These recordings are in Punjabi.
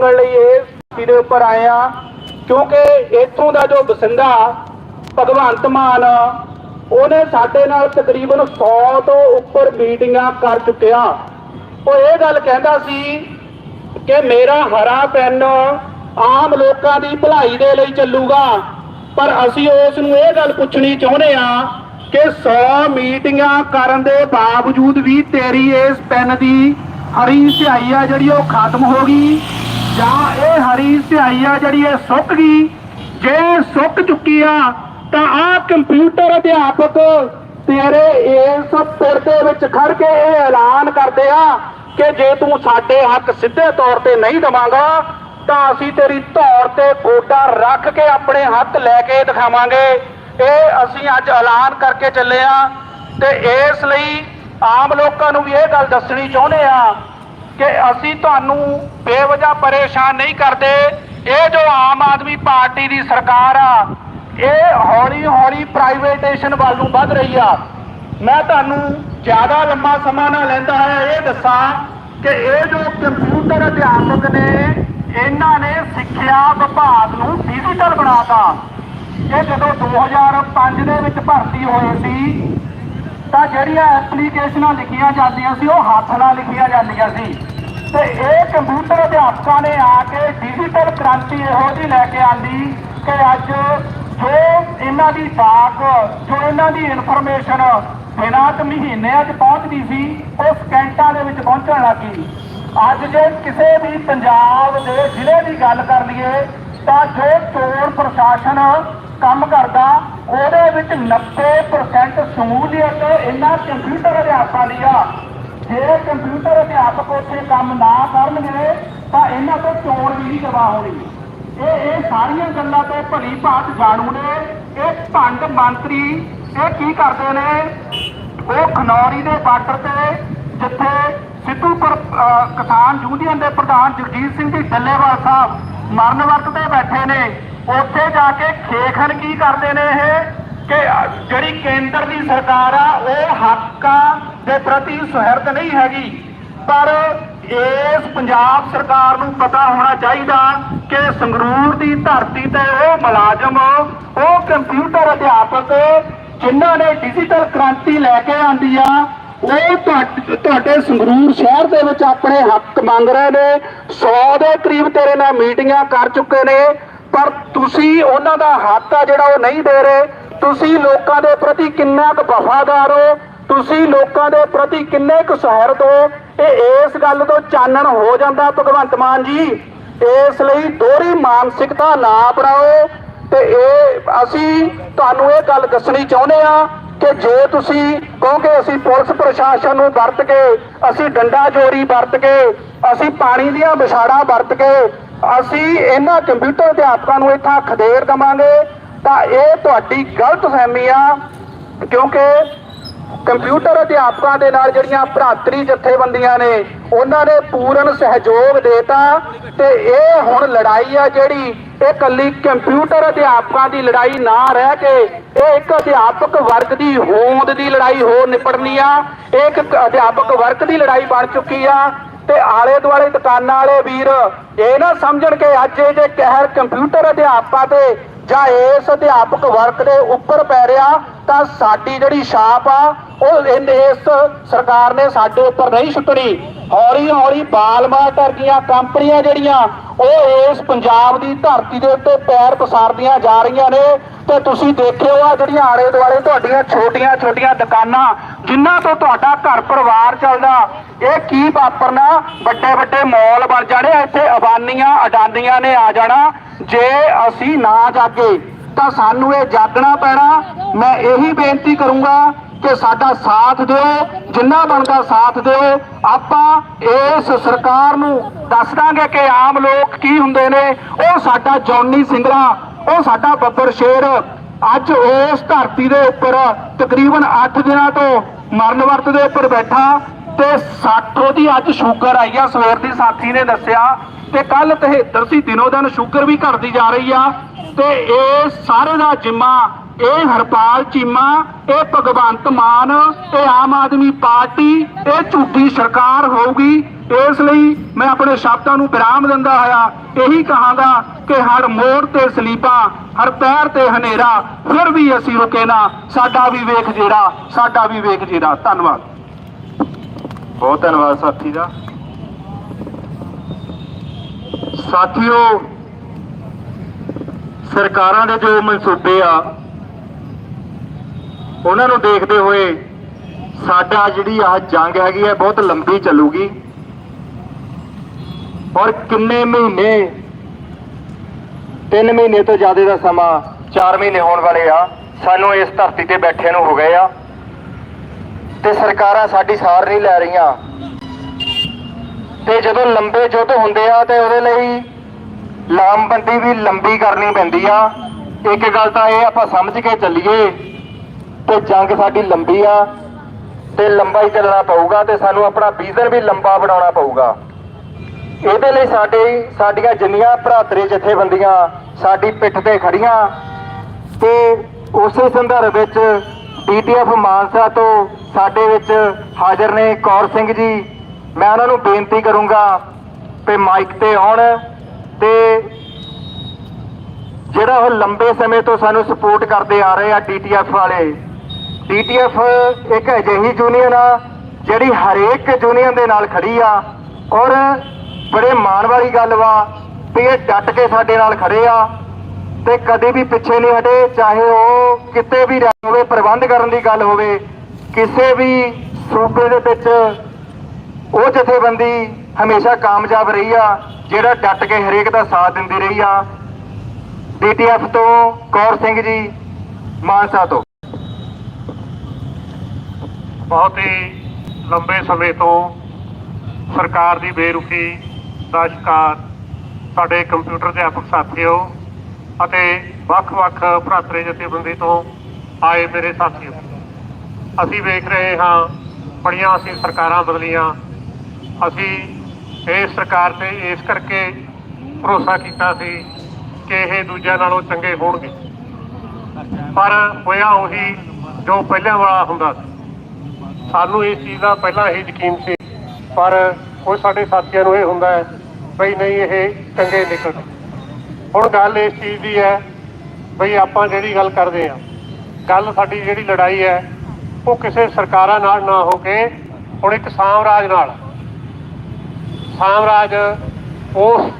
ਮੰਗਣ ਲਈ ਇਸ ਧਰਤੀ ਦੇ ਉੱਪਰ ਆਏ ਆ, ਕਿਉਂਕਿ ਇੱਥੋਂ ਦਾ ਜੋ ਵਸਿੰਦਾ ਭਗਵੰਤ ਮਾਨ, ਉਹਨੇ ਸਾਡੇ ਨਾਲ ਤਕਰੀਬਨ 100 ਤੋਂ ਉੱਪਰ ਮੀਟਿੰਗਾਂ ਕਰ ਚੁੱਕਿਆ ਉਹ ਇਹ ਗੱਲ ਕਹਿੰਦਾ ਸੀ ਕਿ ਮੇਰਾ ਹਰਾ ਪੈਨ ਆਮ ਲੋਕਾਂ ਦੀ ਭਲਾਈ ਦੇ ਲਈ ਚੱਲੂਗਾ, ਪਰ ਅਸੀਂ ਉਸ ਨੂੰ ਇਹ ਗੱਲ ਪੁੱਛਣੀ ਚਾਹੁੰਦੇ ਆ ਕਿ 100 ਮੀਟਿੰਗਾਂ ਕਰਨ ਦੇ ਬਾਵਜੂਦ ਵੀ ਤੇਰੀ ਇਸ ਪੈਨ ਦੀ ਹਰੀ ਸਿਆਈ ਆ ਜਿਹੜੀ ਉਹ ਖਤਮ ਹੋ ਗਈ। ਜਾਂ ਇਹ ਹਰੀ ਸਿਆਹੀ ਆ ਜਿਹੜੀ ਇਹ ਸੁੱਕ ਗਈ, ਜੇ ਸੁੱਕ ਚੁੱਕੀ ਆ, ਤਾਂ ਆਹ ਕੰਪਿਊਟਰ ਅਧਿਆਪਕ ਤੇਰੇ ਇਸ ਪਰਦੇ ਵਿੱਚ ਖੜ ਕੇ ਇਹ ਐਲਾਨ ਕਰਦੇ ਆ ਕਿ ਜੇ ਤੂੰ ਸਾਡੇ ਹੱਕ ਸਿੱਧੇ ਤੌਰ ਤੇ ਨਹੀਂ ਦਵਾਂਗਾ, ਤਾਂ ਅਸੀਂ ਤੇਰੀ ਧੌਰ ਤੇ ਗੋਡਾ ਰੱਖ ਕੇ ਆਪਣੇ ਹੱਥ ਲੈ ਕੇ ਦਿਖਾਵਾਂਗੇ। ਇਹ ਅਸੀਂ ਅੱਜ ਐਲਾਨ ਕਰਕੇ ਚੱਲੇ ਆ ਤੇ ਇਸ ਲਈ ਆਮ ਲੋਕਾਂ ਨੂੰ ਵੀ ਇਹ ਗੱਲ ਦੱਸਣੀ ਚਾਹੁੰਦੇ ਆ ਕਿ ਅਸੀਂ ਤੁਹਾਨੂੰ ਬੇਵਜ੍ਹਾ ਪਰੇਸ਼ਾਨ ਨਹੀਂ ਕਰਦੇ। ਇਹ ਜੋ ਆਮ ਆਦਮੀ ਪਾਰਟੀ ਦੀ ਸਰਕਾਰ ਆ, ਇਹ ਹੌਲੀ ਹੌਲੀ ਪ੍ਰਾਈਵੇਟੇਸ਼ਨ ਵੱਲ ਨੂੰ ਵੱਧ ਰਹੀ ਆ। ਮੈਂ ਤੁਹਾਨੂੰ ਜ਼ਿਆਦਾ ਲੰਮਾ ਸਮਾਂ ਨਾ ਲੈਂਦਾ ਹੈ ਇਹ ਦੱਸਾਂ ਕਿ ਇਹ ਜੋ ਕੰਪਿਊਟਰ ਅਧਿਆਪਕ ਨੇ, ਇਹਨਾਂ ਨੇ ਸਿੱਖਿਆ ਵਿਭਾਗ ਨੂੰ ਡਿਜੀਟਲ ਬਣਾਤਾ। ਇਹ ਜਦੋਂ 2005 ਦੇ ਵਿੱਚ ਭਰਤੀ ਹੋਏ ਸੀ, ਤਾਂ ਜਿਹੜੀਆਂ ਐਪਲੀਕੇਸ਼ਨਾਂ ਲਿਖੀਆਂ ਜਾਂਦੀਆਂ ਸੀ, ਉਹ ਹੱਥ ਨਾਲ ਲਿਖੀਆਂ ਜਾਂਦੀਆਂ ਸੀ। ਤੇ ਇਹ ਕੰਪਿਊਟਰ ਅਧਿਆਪਕਾਂ ਨੇ ਆ ਕੇ ਡਿਜੀਟਲ ਕ੍ਰਾਂਤੀ ਇਹੋ ਜਿਹੀ ਲੈ ਕੇ ਆਂਦੀ ਕਿ ਅੱਜ ਜੋ ਇਹਨਾਂ ਦੀ ਡਾਕ ਜੋ ਇਹਨਾਂ ਦੀ ਇਨਫੋਰਮੇਸ਼ਨ ਬਿਨਾਂ ਕੁ ਮਹੀਨਿਆਂ 'ਚ ਪਹੁੰਚਦੀ ਸੀ, ਉਹ ਸਕਿੰਟਾਂ ਦੇ ਵਿੱਚ ਪਹੁੰਚਣ ਲੱਗੀ। ਅੱਜ ਜੇ ਕਿਸੇ ਵੀ ਪੰਜਾਬ ਦੇ ਜ਼ਿਲ੍ਹੇ ਦੀ ਗੱਲ ਕਰ ਲਈਏ, ਤਾਂ ਜੋ ਚੋਣ ਪ੍ਰਸ਼ਾਸਨ ਕੰਮ ਕਰਦਾ, ਉਹਦੇ ਵਿੱਚ 90% ਸ਼ਮੂਲੀਅਤ ਇਹਨਾਂ ਕੰਪਿਊਟਰ ਅਧਿਆਪਕਾਂ ਦੀ ਆ। ਜੇ ਕੰਪਿਊਟਰ ਅਧਿਆਪਕ ਉੱਥੇ ਕੰਮ ਨਾ ਕਰਨਗੇ ਤਾਂ ਇਹਨਾਂ ਤੋਂ ਚੋਣ ਵੀ ਨਹੀਂ ਕਰਵਾ ਹੋਣੀ ਇਹ ਇਹ ਸਾਰੀਆਂ ਗੱਲਾਂ ਤੇ ਭਲੀ ਭਾਤ ਜਾਣੂ ਨੇ। ਇਹ ਭੰਡ ਮੰਤਰੀ, ਇਹ ਕੀ ਕਰਦੇ ਨੇ? ਉਹ ਖਨੌਰੀ ਦੇ ਬਾਰਡਰ ਤੇ, ਜਿੱਥੇ ਸਿੱਧੂਪੁਰ ਕਿਸਾਨ ਯੂਨੀਅਨ ਦੇ ਪ੍ਰਧਾਨ ਜਗਜੀਤ ਸਿੰਘ ਜੀ ਡੱਲੇਵਾਲ ਸਾਹਿਬ ਮਰਨ ਵਰਤ ਤੇ ਬੈਠੇ ਨੇ, ਉੱਥੇ ਜਾ ਕੇ ਖੇਖਣ ਕੀ ਕਰਦੇ ਨੇ ਇਹ? ਕਿ ਜਿਹੜੀ ਕੇਂਦਰ ਦੀ ਸਰਕਾਰ ਆ, ਉਹ ਹੱਕਾਂ ਦੇ ਪ੍ਰਤੀ ਸੁਹਿਰਦ ਨਹੀਂ ਹੈਗੀ। ਪਰ ਇਸ ਪੰਜਾਬ ਸਰਕਾਰ ਨੂੰ ਪਤਾ ਹੋਣਾ ਚਾਹੀਦਾ ਕਿ ਸੰਗਰੂਰ ਦੀ ਧਰਤੀ ਤੇ ਉਹ ਮੁਲਾਜ਼ਮ, ਉਹ ਕੰਪਿਊਟਰ ਅਧਿਆਪਕ ਜਿਨ੍ਹਾਂ ਨੇ ਡਿਜੀਟਲ ਕ੍ਰਾਂਤੀ ਲੈ ਕੇ ਆਂਦੀ ਆ, ਉਹ ਤੁਹਾਡ- ਤੁਹਾਡੇ ਸੰਗਰੂਰ ਸ਼ਹਿਰ ਦੇ ਵਿੱਚ ਆਪਣੇ ਹੱਕ ਮੰਗ ਰਹੇ ਨੇ। 100 ਦੇ ਕਰੀਬ ਤੇਰੇ ਨਾਲ ਮੀਟਿੰਗਾਂ ਕਰ ਚੁੱਕੇ ਨੇ, ਪਰ ਤੁਸੀਂ ਉਹਨਾਂ ਦਾ ਹੱਕ ਆ ਜਿਹੜਾ ਉਹ ਨਹੀਂ ਦੇ ਰਹੇ। ਤੁਸੀਂ ਲੋਕਾਂ ਦੇ ਪ੍ਰਤੀ ਕਿੰਨਾ ਕੁ ਵਫਾਦਾਰ ਹੋ? ਤੁਸੀਂ ਲੋਕਾਂ ਦੇ ਪ੍ਰਤੀ ਕਿੰਨੇ ਕੁ ਸਹਿਰਦ ਹੋ? ਇਹ ਇਸ ਗੱਲ ਤੋਂ ਚਾਨਣ ਹੋ ਜਾਂਦਾ, ਭਗਵੰਤ ਮਾਨ ਜੀ। ਇਸ ਲਈ ਦੋਹਰੀ ਮਾਨਸਿਕਤਾ ਨਾ ਅਪਣਾਓ। ਤੇ ਇਹ ਅਸੀਂ ਤੁਹਾਨੂੰ ਇਹ ਗੱਲ ਦੱਸਣੀ ਚਾਹੁੰਦੇ ਆ ਕਿ ਜੇ ਤੁਸੀਂ ਕਹੋਗੇ ਅਸੀਂ ਪੁਲਿਸ ਪ੍ਰਸ਼ਾਸਨ ਨੂੰ ਵਰਤ ਕੇ, ਅਸੀਂ ਡੰਡਾ ਚੋਰੀ ਵਰਤ ਕੇ, ਅਸੀਂ ਪਾਣੀ ਦੀਆਂ ਵਿਛਾੜਾਂ ਵਰਤ ਕੇ, ਅਸੀਂ ਇਹਨਾਂ ਕੰਪਿਊਟਰ ਅਧਿਆਪਕਾਂ ਨੂੰ ਇੱਥਾਂ ਖਦੇੜ ਦਵਾਂਗੇ। ਤਾਂ ਇਹ ਤੁਹਾਡੀ ਗਲਤ ਫਹਿਮੀ ਆ, ਕਿਉਂਕਿ ਕੰਪਿਊਟਰ ਅਧਿਆਪਕਾਂ ਦੇ ਨਾਲ ਜਿਹੜੀਆਂ ਭਰਾਤਰੀ ਜਥੇਬੰਦੀਆਂ ਨੇ, ਉਹਨਾਂ ਨੇ ਪੂਰਨ ਸਹਿਯੋਗ ਦੇਤਾ ਤੇ ਇਹ ਹੁਣ ਲੜਾਈ ਆ ਜਿਹੜੀ ਇਹ ਕੱਲੀ ਕੰਪਿਊਟਰ ਅਧਿਆਪਕਾਂ ਦੀ ਲੜਾਈ ਨਾ ਰਹਿ ਕੇ, ਇਹ ਇੱਕ ਅਧਿਆਪਕ ਵਰਗ ਦੀ ਹੋਂਦ ਦੀ ਲੜਾਈ ਹੋ ਨਿਪੜਨੀ ਆ, ਇਹ ਇੱਕ ਅਧਿਆਪਕ ਵਰਗ ਦੀ ਲੜਾਈ ਬਣ ਚੁੱਕੀ ਆ। ਤੇ ਆਲੇ ਦੁਆਲੇ ਦੁਕਾਨਾਂ ਵਾਲੇ ਵੀਰ, ਇਹ ਨਾ ਸਮਝਣ ਕਿ ਅੱਜ ਇਹ ਜੇ ਕਹਿਰ ਕੰਪਿਊਟਰ ਅਧਿਆਪਕਾਂ ਤੇ ਜਾਂ ਇਸ ਅਧਿਆਪਕ ਵਰਗ ਦੇ ਉੱਪਰ ਪੈ ਰਿਹਾ ਤਾਂ ਸਾਡੀ ਜਿਹੜੀ ਛਾਪ ਆ, ਉਹ ਇਸ ਸਰਕਾਰ ਨੇ ਸਾਡੇ ਉੱਪਰ ਨਹੀਂ ਸੁੱਟਣੀ। ਹੌਲੀ ਹੌਲੀ ਬਾਲਮਾਟ ਵਰਗੀਆਂ ਕੰਪਨੀਆਂ ਜਿਹੜੀਆਂ, ਉਹ ਇਸ ਪੰਜਾਬ ਦੀ ਧਰਤੀ ਦੇ ਉੱਤੇ ਪੈਰ ਪਸਾਰਦੀਆਂ ਜਾ ਰਹੀਆਂ ਨੇ। ਤੇ ਤੁਸੀਂ ਦੇਖਿਓ ਆ ਜਿਹੜੀਆਂ ਆਲੇ ਦੁਆਲੇ ਤੁਹਾਡੀਆਂ ਛੋਟੀਆਂ ਛੋਟੀਆਂ ਦੁਕਾਨਾਂ, ਜਿਨ੍ਹਾਂ ਤੋਂ ਤੁਹਾਡਾ ਘਰ ਪਰਿਵਾਰ ਚੱਲਦਾ, ਇਹ ਕੀ ਵਾਪਰਨਾ? ਵੱਡੇ ਵੱਡੇ ਮਾਲ ਬਣ ਜਾਣੇ ਇੱਥੇ, ਅਬਾਨੀਆਂ, ਅਡਾਨੀਆਂ ਨੇ ਆ ਜਾਣਾ। ਜੇ ਅਸੀਂ ਨਾ ਜਾਗੇ ਤਾਂ ਸਾਨੂੰ ਇਹ ਜਾਗਣਾ ਪੈਣਾ। ਮੈਂ ਇਹੀ ਬੇਨਤੀ ਕਰੂੰਗਾ ਕਿ ਸਾਡਾ ਸਾਥ ਦਿਓ, ਜਿੰਨਾ ਬਣਦਾ ਸਾਥ ਦਿਓ। ਆਪਾਂ ਇਸ ਸਰਕਾਰ ਨੂੰ ਦੱਸ ਦਾਂਗੇ ਕਿ ਆਮ ਲੋਕ ਕੀ ਹੁੰਦੇ ਨੇ। ਉਹ ਸਾਡਾ ਜੌਨੀ ਸਿੰਗਲਾ, ਉਹ ਸਾਡਾ ਬੱਬਰ ਸ਼ੇਰ। ਅੱਜ ਉਸ ਧਰਤੀ ਦੇ ਉੱਪਰ ਤਕਰੀਬਨ 8 ਦਿਨਾਂ ਤੋਂ ਮਰਨ ਵਰਤ ਦੇ ਉੱਪਰ ਬੈਠਾ ਤੇ 60 ਦੀ ਅੱਜ ਸ਼ੂਗਰ ਆਈ ਆ। ਸਵੇਰ ਦੀ ਸਾਥੀ ਨੇ ਦੱਸਿਆ ਤੇ ਕੱਲ 73 ਸੀ ਦਿਨੋ ਦਿਨ ਸ਼ੂਗਰ ਵੀ ਘਟਦੀ ਜਾ ਰਹੀ ਆ। ਤੇ ਇਹ ਸਾਰੇ ਦਾ ਜਿੰਮਾ ਇਹ ਹਰਪਾਲ ਚੀਮਾ ਇਹ ਭਗਵੰਤ ਮਾਨ ਇਹ ਆਮ ਆਦਮੀ ਪਾਰਟੀ ਇਹ ਝੂਠੀ ਸਰਕਾਰ ਹੋਊਗੀ। ਇਸ ਲਈ ਮੈਂ ਆਪਣੇ ਸ਼ਬਦਾਂ ਨੂੰ ਵਿਰਾਮ ਦਿੰਦਾ ਹੋਇਆ ਇਹੀ ਕਹਾਂਗਾ ਕਿ ਹਰ ਮੋੜ ਤੇ ਸਲੀਪਾਂ ਹਰ ਪੈਰ ਤੇ ਹਨੇਰਾ ਫਿਰ ਵੀ ਅਸੀਂ ਰੁਕੇ ਨਾ। ਸਾਡਾ ਵੀ ਵੇਖ ਜਿਹੜਾ ਸਾਡਾ ਵੀ ਵੇਖ ਜਿਹੜਾ ਧੰਨਵਾਦ। ਬਹੁਤ ਧੰਨਵਾਦ ਸਾਥੀ ਦਾ। ਸਾਥੀਓ ਸਰਕਾਰਾਂ ਦੇ ਜੋ ਮਨਸੂਬੇ ਆ, ਉਹਨਾਂ ਨੂੰ ਦੇਖਦੇ ਹੋਏ ਸਾਡਾ ਜਿਹੜੀ ਆਹ ਜੰਗ ਹੈਗੀ ਹੈ ਬਹੁਤ ਲੰਬੀ ਚੱਲੂਗੀ। ਔਰ ਕਿੰਨੇ ਮਹੀਨੇ 3 ਮਹੀਨੇ ਤੋਂ ਜ਼ਿਆਦਾ ਦਾ ਸਮਾਂ 4 ਮਹੀਨੇ ਹੋਣ ਵਾਲੇ ਆ, ਸਾਨੂੰ ਇਸ ਧਰਤੀ ਤੇ ਬੈਠੇ ਨੂੰ ਹੋ ਗਏ ਆ। ਤੇ ਸਰਕਾਰਾਂ ਸਾਡੀ ਸਾਰ ਨਹੀਂ ਲੈ ਰਹੀਆਂ। ਤੇ ਜਦੋਂ ਲੰਬੇ ਯੁੱਧ ਹੁੰਦੇ ਆ, ਤੇ ਉਹਦੇ ਲਈ ਲਾਮਬੰਦੀ ਵੀ ਲੰਬੀ ਕਰਨੀ ਪੈਂਦੀ ਆ। ਇੱਕ ਗੱਲ ਤਾਂ ਇਹ ਆਪਾਂ ਸਮਝ ਕੇ ਚੱਲੀਏ ਕਿ ਜੰਗ ਸਾਡੀ ਲੰਬੀ ਆ ਤੇ ਲੰਬਾ ਹੀ ਚੱਲਣਾ ਪਊਗਾ ਤੇ ਸਾਨੂੰ ਆਪਣਾ ਵਿਜ਼ਨ ਵੀ ਲੰਬਾ ਬਣਾਉਣਾ ਪਊਗਾ। ਇਹਦੇ ਲਈ ਸਾਡੇ ਸਾਡੀਆਂ ਜਿੰਨੀਆਂ ਭਰਾਤਰੇ ਜਥੇਬੰਦੀਆਂ ਸਾਡੀ ਪਿੱਠ ਤੇ ਖੜੀਆਂ ਤੇ ਉਸੇ ਸੰਦਰਭ ਵਿੱਚ ਡੀਟੀਐਫ ਮਾਨਸਾ ਤੋਂ ਸਾਡੇ ਵਿੱਚ ਹਾਜ਼ਰ ਨੇ ਕੌਰ ਸਿੰਘ ਜੀ। ਮੈਂ ਉਹਨਾਂ ਨੂੰ ਬੇਨਤੀ ਕਰੂੰਗਾ ਕਿ ਮਾਈਕ ਤੇ ਆਉਣ। ਤੇ ਜਿਹੜਾ ਉਹ ਲੰਬੇ ਸਮੇਂ ਤੋਂ ਸਾਨੂੰ ਸਪੋਰਟ ਕਰਦੇ ਆ ਰਹੇ ਆ ਡੀਟੀਐਫ ਵਾਲੇ। ਡੀਟੀਐਫ ਇੱਕ ਅਜਿਹੀ ਯੂਨੀਅਨ ਆ ਜਿਹੜੀ ਹਰੇਕ ਯੂਨੀਅਨ ਦੇ ਨਾਲ ਖੜੀ ਆ ਔਰ ਬੜੇ ਮਾਣ ਵਾਲੀ ਗੱਲ ਵਾ ਵੀ ਇਹ ਡਟ ਕੇ ਸਾਡੇ ਨਾਲ ਖੜੇ ਆ ਤੇ ਕਦੇ ਵੀ ਪਿੱਛੇ ਨਹੀਂ ਹਟੇ, ਚਾਹੇ ਉਹ ਕਿਤੇ ਵੀ ਰਹਿ ਹੋਵੇ, ਪ੍ਰਬੰਧ ਕਰਨ ਦੀ ਗੱਲ ਹੋਵੇ, ਕਿਸੇ ਵੀ ਸੂਬੇ ਦੇ ਵਿੱਚ ਉਹ ਜਥੇਬੰਦੀ ਹਮੇਸ਼ਾ ਕਾਮਯਾਬ ਰਹੀ ਆ, ਜਿਹੜਾ ਡਟ ਕੇ ਹਰੇਕ ਦਾ ਸਾਥ ਦਿੰਦੀ ਰਹੀ ਆ। ਡੀਟੀਐਫ ਤੋਂ ਕੌਰ ਸਿੰਘ ਜੀ, ਮਾਨਸਾ ਤੋਂ। ਬਹੁਤ ਹੀ ਲੰਬੇ ਸਮੇਂ ਤੋਂ ਸਰਕਾਰ ਦੀ ਬੇਰੁਖੀ ਦਾ ਸ਼ਿਕਾਰ ਸਾਡੇ ਕੰਪਿਊਟਰ ਅਧਿਆਪਕ ਸਾਥੀਓ ਅਤੇ ਵੱਖ-ਵੱਖ ਭਰਾਤਰੇ ਜਥੇਬੰਦੀ ਤੋਂ ਆਏ ਮੇਰੇ ਸਾਥੀਓ। ਅਸੀਂ ਵੇਖ ਰਹੇ ਹਾਂ ਬੜੀਆਂ ਅਸੀਂ ਸਰਕਾਰਾਂ ਬਦਲੀਆਂ। ਅਸੀਂ ਇਸ ਸਰਕਾਰ ਤੇ ਇਸ ਕਰਕੇ ਭਰੋਸਾ ਕੀਤਾ ਸੀ ਕਿ ਇਹ ਦੂਜਿਆਂ ਨਾਲੋਂ ਚੰਗੇ ਹੋਣਗੇ। ਪਰ ਹੋਇਆ ਉਹੀ ਜੋ ਪਹਿਲਾਂ ਵਾਲਾ ਹੁੰਦਾ ਸੀ। ਸਾਨੂੰ ਇਸ ਚੀਜ਼ ਦਾ ਪਹਿਲਾਂ ਹੀ ਯਕੀਨ ਸੀ। ਪਰ ਕੋਈ ਸਾਡੇ ਸਾਥੀਆਂ ਨੂੰ ਇਹ ਹੁੰਦਾ ਹੈ, ਬਈ ਨਹੀਂ, ਇਹ ਚੰਗੇ ਨਿਕਲਣ ਹੁਣ ਗੱਲ ਇਸ ਚੀਜ਼ ਦੀ ਹੈ, ਬਈ ਆਪਾਂ ਜਿਹੜੀ ਗੱਲ ਕਰਦੇ ਆ ਗੱਲ ਸਾਡੀ ਜਿਹੜੀ ਲੜਾਈ ਹੈ, ਉਹ ਕਿਸੇ ਸਰਕਾਰਾਂ ਨਾਲ ਨਾ ਹੋ ਕੇ, ਹੁਣ ਇੱਕ ਸਾਮਰਾਜ ਨਾਲ ਸਾਮਰਾਜ ਉਸ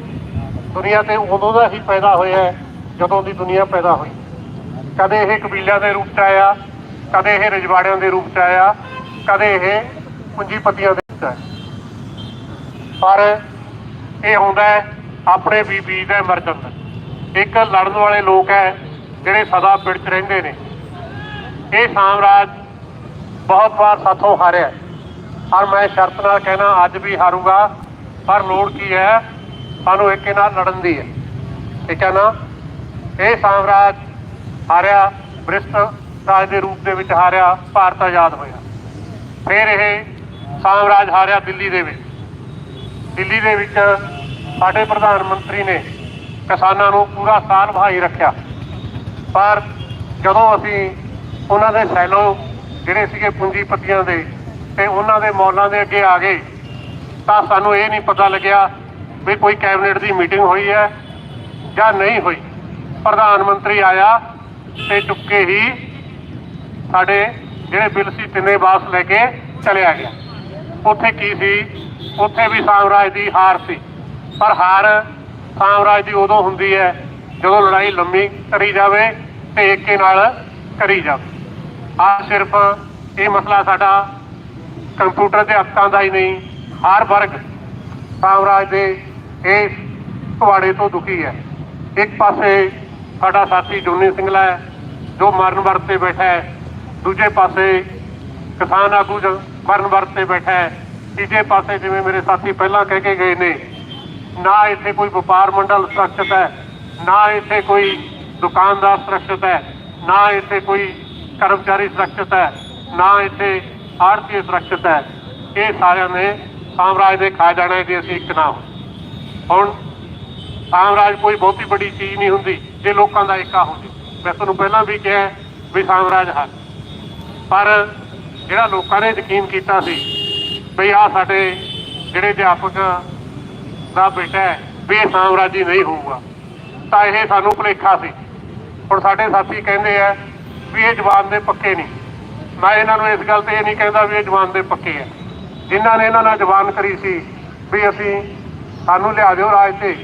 ਦੁਨੀਆ ਤੇ ਉਦੋਂ ਦਾ ਹੀ ਪੈਦਾ ਹੋਇਆ ਜਦੋਂ ਦੀ ਦੁਨੀਆ ਪੈਦਾ ਹੋਈ। ਕਦੇ ਇਹ ਕਬੀਲਿਆਂ ਦੇ ਰੂਪ ਚ ਆਇਆ, ਕਦੇ ਇਹ ਰਜਵਾੜਿਆਂ ਦੇ ਰੂਪ ਚ ਆਇਆ, ਕਦੇ ਇਹ ਪੂੰਜੀਪਤੀਆਂ ਦੇ ਰੂਪ ਚ ਆਇਆ। ਪਰ ਇਹ ਹੁੰਦਾ ਆਪਣੇ ਵੀ ਬੀਜ ਦਾ। ਮਰ ਇੱਕ ਲੜਨ ਵਾਲੇ ਲੋਕ ਹੈ, ਜਿਹੜੇ ਸਦਾ ਪਿੜਚ ਰਹਿੰਦੇ ਨੇ। ਇਹ ਸਾਮਰਾਜ ਬਹੁਤ ਵਾਰ ਸਾਥੋਂ ਹਾਰਿਆ ਹੈ। ਔਰ ਮੈਂ ਸ਼ਰਤ ਨਾਲ ਕਹਿਣਾ, ਅੱਜ ਵੀ ਹਾਰੂਗਾ ਪਰ ਲੋੜ ਕੀ ਹੈ, ਸਾਨੂੰ ਇੱਕ ਨਾਲ ਲੜਨ ਦੀ ਹੈ। ਠੀਕ ਹੈ ਨਾ? ਇਹ ਸਾਮਰਾਜ ਹਾਰਿਆ ਬ੍ਰਿਸ਼ਟ ਰਾਜ ਦੇ ਰੂਪ ਦੇ ਵਿੱਚ ਹਾਰਿਆ, ਭਾਰਤ ਆਜ਼ਾਦ ਹੋਇਆ। ਫਿਰ ਇਹ ਸਾਮਰਾਜ ਹਾਰਿਆ ਦਿੱਲੀ ਦੇ ਵਿੱਚ। ਦਿੱਲੀ ਦੇ ਵਿੱਚ ਸਾਡੇ ਪ੍ਰਧਾਨ ਮੰਤਰੀ ਨੇ ਕਿਸਾਨਾਂ ਨੂੰ ਪੂਰਾ ਸਾਲ ਭਾਈ ਰੱਖਿਆ। ਪਰ ਜਦੋਂ ਅਸੀਂ ਉਹਨਾਂ ਦੇ ਸੈਲੋ ਜਿਹੜੇ ਸੀਗੇ ਪੂੰਜੀਪਤੀਆਂ ਦੇ ਤੇ ਉਹਨਾਂ ਦੇ ਮੌਲਾਂ ਦੇ ਅੱਗੇ ਆ ਗਏ ਤਾਂ ਸਾਨੂੰ ਇਹ ਨਹੀਂ ਪਤਾ ਲੱਗਿਆ ਵੀ ਕੋਈ ਕੈਬਨਿਟ ਦੀ ਮੀਟਿੰਗ ਹੋਈ ਹੈ ਜਾਂ ਨਹੀਂ ਹੋਈ। ਪ੍ਰਧਾਨ ਮੰਤਰੀ ਆਇਆ ਤੇ ਚੁੱਕੇ ਹੀ ਸਾਡੇ ਜਿਹੜੇ ਬਿੱਲ ਸੀ ਤਿੰਨੇ ਵਾਪਸ ਲੈ ਕੇ ਚਲਿਆ ਗਿਆ। ਉੱਥੇ ਕੀ ਸੀ? ਉੱਥੇ ਵੀ ਸਾਮਰਾਜ ਦੀ ਹਾਰ ਸੀ। ਪਰ ਹਾਰ ਸਾਮਰਾਜ ਦੀ ਉਦੋਂ ਹੁੰਦੀ ਹੈ ਜਦੋਂ ਲੜਾਈ ਲੰਮੀ ਕਰੀ ਜਾਵੇ ਤੇ ਏਕੇ ਨਾਲ ਕਰੀ ਜਾਵੇ। ਆ ਸਿਰਫ ਇਹ ਮਸਲਾ ਸਾਡਾ ਕੰਪਿਊਟਰ ਦੇ ਹੱਕਾਂ ਦਾ ਹੀ ਨਹੀਂ ਹਰ ਵਰਗ ਸਾਮਰਾਜ ਦੇ ਇਸ ਪਵਾੜੇ ਤੋਂ ਦੁਖੀ ਹੈ। ਇੱਕ ਪਾਸੇ ਸਾਡਾ ਸਾਥੀ ਜੋਨੀ ਸਿੰਘਲਾ ਹੈ, ਜੋ ਮਰਨ ਵਰਤ ਤੇ ਬੈਠਾ ਹੈ। ਦੂਜੇ ਪਾਸੇ ਕਿਸਾਨ ਆਗੂ ਮਰਨ ਵਰਤ ਤੇ ਬੈਠਾ ਹੈ। ਤੀਜੇ ਪਾਸੇ ਜਿਵੇਂ ਮੇਰੇ ਸਾਥੀ ਪਹਿਲਾਂ ਕਹਿ ਕੇ ਗਏ ਨੇ, ਨਾ ਇੱਥੇ ਕੋਈ ਵਪਾਰ ਮੰਡਲ ਸੁਰੱਖਿਅਤ ਹੈ, ਨਾ ਇੱਥੇ ਕੋਈ ਦੁਕਾਨਦਾਰ ਸੁਰੱਖਿਅਤ ਹੈ, ਨਾ ਇੱਥੇ ਕੋਈ ਕਰਮਚਾਰੀ ਸੁਰੱਖਿਅਤ ਹੈ, ਨਾ ਇੱਥੇ ਆੜਤੀ ਸੁਰੱਖਿਅਤ ਹੈ। ਇਹ ਸਾਰਿਆਂ ਨੇ ਸਾਮਰਾਜ ਦੇ ਖਾ ਜਾਣਾ ਜੇ ਅਸੀਂ ਇੱਕ ਨਾ ਹੋਈਏ। ਹੁਣ ਸਾਮਰਾਜ ਕੋਈ ਬਹੁਤੀ ਵੱਡੀ ਚੀਜ਼ ਨਹੀਂ ਹੁੰਦੀ ਜੇ ਲੋਕਾਂ ਦਾ ਏਕਾ ਹੋ ਜੇ। ਮੈਂ ਤੁਹਾਨੂੰ ਪਹਿਲਾਂ ਵੀ ਕਿਹਾ ਵੀ ਸਾਮਰਾਜ ਹੈ ਪਰ ਜਿਹੜਾ ਲੋਕਾਂ ਨੇ ਯਕੀਨ ਕੀਤਾ ਸੀ ਵੀ ਆ ਸਾਡੇ ਜਿਹੜੇ ਅਧਿਆਪਕ ਦਾ ਬੇਟਾ ਹੈ, ਵੀ ਇਹ ਸਾਮਰਾਜੀ ਨਹੀਂ ਹੋਊਗਾ, ਤਾਂ ਇਹ ਸਾਨੂੰ ਭੁਲੇਖਾ ਸੀ। ਹੁਣ ਸਾਡੇ ਸਾਥੀ ਕਹਿੰਦੇ ਆ ਵੀ ਇਹ ਜਵਾਨ ਦੇ ਪੱਕੇ ਨਹੀਂ। ਮੈਂ ਇਹਨਾਂ ਨੂੰ ਇਸ ਗੱਲ ਤੇ ਇਹ ਨਹੀਂ ਕਹਿੰਦਾ ਵੀ ਇਹ ਜਵਾਨ ਦੇ ਪੱਕੇ ਆ। ਜਿਨ੍ਹਾਂ ਨੇ ਇਹਨਾਂ ਨਾਲ ਜਵਾਨ ਕਰੀ ਸੀ ਵੀ ਅਸੀਂ ਸਾਨੂੰ ਲਿਆ ਦਿਓ ਰਾਜ ਤੇ,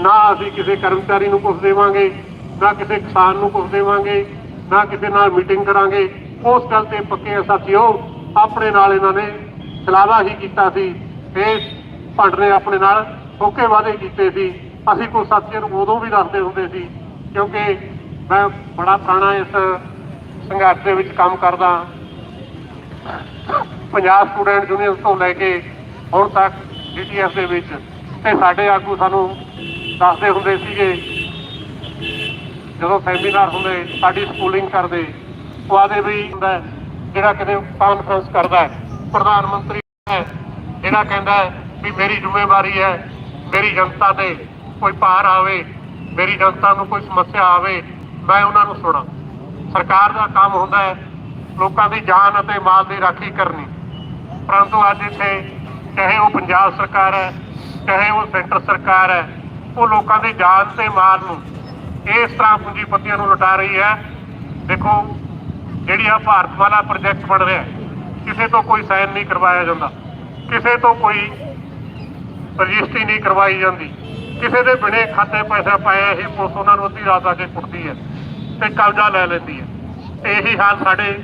ਨਾ ਅਸੀਂ ਕਿਸੇ ਕਰਮਚਾਰੀ ਨੂੰ ਕੁਝ ਦੇਵਾਂਗੇ, ਨਾ ਕਿਸੇ ਕਿਸਾਨ ਨੂੰ ਕੁਝ ਦੇਵਾਂਗੇ, ਨਾ ਕਿਸੇ ਨਾਲ ਮੀਟਿੰਗ ਕਰਾਂਗੇ। ਉਸ ਗੱਲ ਤੇ ਪੱਕੇ ਆ ਸਾਥੀਓ, ਆਪਣੇ ਨਾਲ ਇਹਨਾਂ ਨੇ ਸਲਾਵਾ ਹੀ ਕੀਤਾ ਸੀ। ਇਸ ਭੰਡ ਨੇ ਆਪਣੇ ਨਾਲ ਓਕੇ ਵਾਅਦੇ ਕੀਤੇ ਸੀ। ਅਸੀਂ ਕੋਈ ਸਾਥੀਆਂ ਨੂੰ ਉਦੋਂ ਵੀ ਦੱਸਦੇ ਹੁੰਦੇ ਸੀ, ਕਿਉਂਕਿ ਮੈਂ ਬੜਾ ਪੁਰਾਣਾ ਇਸ ਸੰਘਰਸ਼ ਦੇ ਵਿੱਚ ਕੰਮ ਕਰਦਾ। ਪੰਜਾਬ ਸਟੂਡੈਂਟ ਯੂਨੀਅਨ ਤੋਂ ਲੈ ਕੇ ਹੁਣ ਤੱਕ ਡੀਟੀਐਫ ਦੇ ਵਿੱਚ ਤੇ ਸਾਡੇ ਆਗੂ ਸਾਨੂੰ ਦੱਸਦੇ ਹੁੰਦੇ ਸੀਗੇ, ਜਦੋਂ ਸੈਮੀਨਾਰ ਹੁੰਦੇ, ਸਾਡੀ ਸਕੂਲਿੰਗ ਕਰਦੇ, ਉਹ ਆਦੇ ਵੀ ਹੁੰਦਾ ਜਿਹੜਾ ਕਿਤੇ ਕਾਨਫਰੰਸ ਕਰਦਾ ਹੈ, ਪ੍ਰਧਾਨ ਮੰਤਰੀ ਹੈ, ਜਿਹੜਾ ਕਹਿੰਦਾ ਵੀ ਮੇਰੀ ਜ਼ਿੰਮੇਵਾਰੀ ਹੈ, ਮੇਰੀ ਜਨਤਾ ਤੇ ਕੋਈ ਭਾਰ ਆਵੇ, ਮੇਰੀ ਜਨਤਾ ਨੂੰ ਕੋਈ ਸਮੱਸਿਆ ਆਵੇ, ਮੈਂ ਉਹਨਾਂ ਨੂੰ ਸੁਣਾ। ਸਰਕਾਰ ਦਾ ਕੰਮ ਹੁੰਦਾ ਹੈ, ਲੋਕਾਂ ਦੀ ਜਾਨ ਅਤੇ ਮਾਲ ਦੀ ਰਾਖੀ ਕਰਨੀ। ਪਰੰਤੂ ਅੱਜ ਇੱਥੇ ਚਾਹੇ ਉਹ ਪੰਜਾਬ ਸਰਕਾਰ ਹੈ, ਚਾਹੇ ਉਹ ਸੈਂਟਰ ਸਰਕਾਰ ਹੈ, ਉਹ ਲੋਕਾਂ ਦੀ ਜਾਨ ਤੇ ਮਾਲ ਨੂੰ ਇਸ ਤਰ੍ਹਾਂ ਪੂੰਜੀਪਤੀਆਂ ਨੂੰ ਲੁਟਾ ਰਹੀ ਹੈ। ਦੇਖੋ, ਜਿਹੜੀ ਆ ਭਾਰਤਮਾਲਾ ਪ੍ਰੋਜੈਕਟ ਬਣ ਰਿਹਾ ਕਿਸੇ ਤੋਂ ਕੋਈ ਸਾਈਨ ਨਹੀਂ ਕਰਵਾਇਆ ਜਾਂਦਾ, ਕਿਸੇ ਤੋਂ ਕੋਈ ਰਜਿਸਟਰੀ ਨਹੀਂ ਕਰਵਾਈ ਜਾਂਦੀ, ਕਿਸੇ ਦੇ ਬਿਨੇ ਖਾਤੇ ਪੈਸਾ ਪਾਇਆ ਇਹ ਪੁਲਿਸ ਉਹਨਾਂ ਨੂੰ ਅੱਧੀ ਰਾਤ ਆ ਕੇ ਕੁੱਟਦੀ ਹੈ ਤੇ ਕਬਜ਼ਾ ਲੈ ਲੈਂਦੀ ਹੈ। ਇਹੀ ਹਾਲ ਸਾਡੇ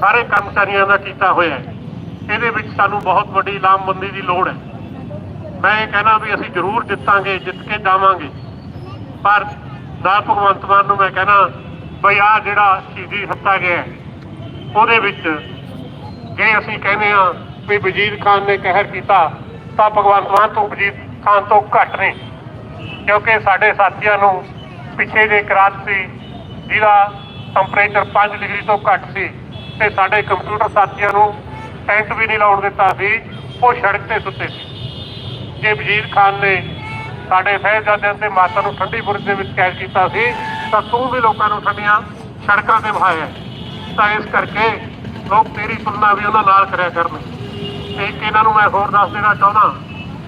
ਸਾਰੇ ਕਰਮਚਾਰੀਆਂ ਦਾ ਕੀਤਾ ਹੋਇਆ ਹੈ। ਇਹਦੇ ਵਿੱਚ ਸਾਨੂੰ ਬਹੁਤ ਵੱਡੀ ਲਾਮਬੰਦੀ ਦੀ ਲੋੜ ਹੈ। ਮੈਂ ਇਹ ਕਹਿਣਾ ਵੀ ਅਸੀਂ ਜ਼ਰੂਰ ਜਿੱਤਾਂਗੇ, ਜਿੱਤ ਕੇ ਜਾਵਾਂਗੇ। ਪਰ ਨਾ ਭਗਵੰਤ ਮਾਨ ਨੂੰ ਮੈਂ ਕਹਿਣਾ ਬਈ ਆ ਜਿਹੜਾ ਸ਼ਹੀਦੀ ਹੱਤਾ ਗਿਆ ਉਹਦੇ ਵਿੱਚ ਜੇ ਅਸੀਂ ਕਹਿੰਦੇ ਆ ਵੀ ਵਜੀਦ ਖਾਨ ਨੇ ਕਹਿਰ ਕੀਤਾ, ਤਾਂ ਭਗਵੰਤ ਮਾਨ ਤੋਂ ਵਜੀਦ ਖਾਨ ਤੋਂ ਘੱਟ ਨਹੀਂ ਕਿਉਂਕਿ ਸਾਡੇ ਸਾਥੀਆਂ ਨੂੰ ਪਿੱਛੇ ਜੇ ਕਰਾਚ ਸੀ ਜਿਹਦਾ ਟੈਂਪਰੇਚਰ 5 ਡਿਗਰੀ ਤੋਂ ਘੱਟ ਸੀ, ਤੇ ਸਾਡੇ ਕੰਪਿਊਟਰ ਸਾਥੀਆਂ ਨੂੰ ਟੈਂਟ ਵੀ ਨਹੀਂ ਲਾਉਣ ਦਿੱਤਾ ਸੀ, ਉਹ ਸੜਕ ਤੇ ਸੁੱਤੇ ਸੀ। ਜੇ ਵਜ਼ੀਰ ਖਾਨ ਨੇ ਸਾਡੇ ਸਾਹਿਬਜ਼ਾਦਿਆਂ ਤੇ ਮਾਤਾ ਨੂੰ ਠੰਡੀ ਬੁਰਜ ਦੇ ਵਿੱਚ ਕੈਦ ਕੀਤਾ ਸੀ, ਤਾਂ ਤੂੰ ਵੀ ਲੋਕਾਂ ਨੂੰ ਠੰਡੀਆਂ ਸੜਕਾਂ ਤੇ ਵਹਾਇਆ। ਤਾਂ ਇਸ ਕਰਕੇ ਲੋਕ ਤੇਰੀ ਤੁਲਨਾ ਵੀ ਉਹਨਾਂ ਨਾਲ ਕਰਿਆ ਕਰਨ। ਤੇ ਇੱਕ ਇਹਨਾਂ ਨੂੰ ਮੈਂ ਹੋਰ ਦੱਸ ਦੇਣਾ ਚਾਹੁੰਦਾ,